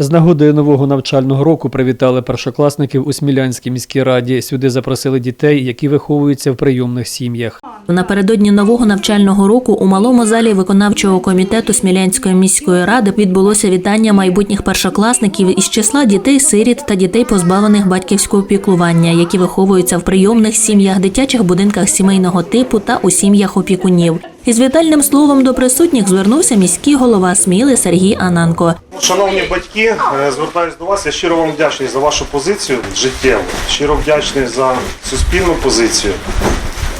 З нагоди нового навчального року привітали першокласників у Смілянській міській раді. Сюди запросили дітей, які виховуються в прийомних сім'ях. Напередодні нового навчального року у малому залі виконавчого комітету Смілянської міської ради відбулося вітання майбутніх першокласників із числа дітей-сиріт та дітей, позбавлених батьківського піклування, які виховуються в прийомних сім'ях, дитячих будинках сімейного типу та у сім'ях опікунів. Із вітальним словом до присутніх звернувся міський голова Сміли Сергій Ананко. Шановні батьки, е, звертаюся до вас. Я щиро вам вдячний за вашу позицію життєву. Щиро вдячний за суспільну позицію.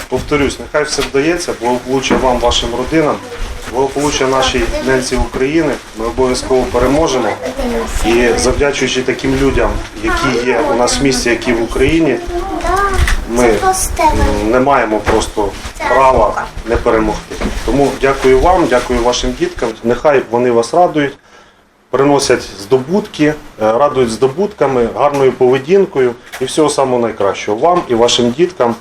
Повторюсь, нехай все вдається, благополуччя вам, вашим родинам, благополуччя нашій ненці України. Ми обов'язково переможемо. І завдячуючи таким людям, які є у нас в місті, які в Україні, ми не маємо просто права не перемогти. Тому дякую вам, дякую вашим діткам. Нехай вони вас радують приносять здобутки, е, радують здобутками, гарною поведінкою і всього самого найкращого. Вам і вашим діткам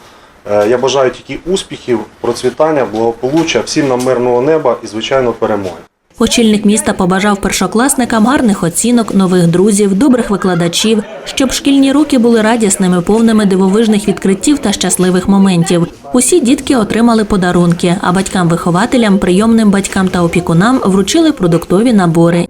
е, я бажаю тільки успіхів, процвітання, благополуччя, всім нам мирного неба і, звичайно, перемоги. Очільник міста побажав першокласникам гарних оцінок, нових друзів, добрих викладачів, щоб шкільні роки були радісними, повними дивовижних відкриттів та щасливих моментів. Усі дітки отримали подарунки, а батькам-вихователям, прийомним батькам та опікунам вручили продуктові набори.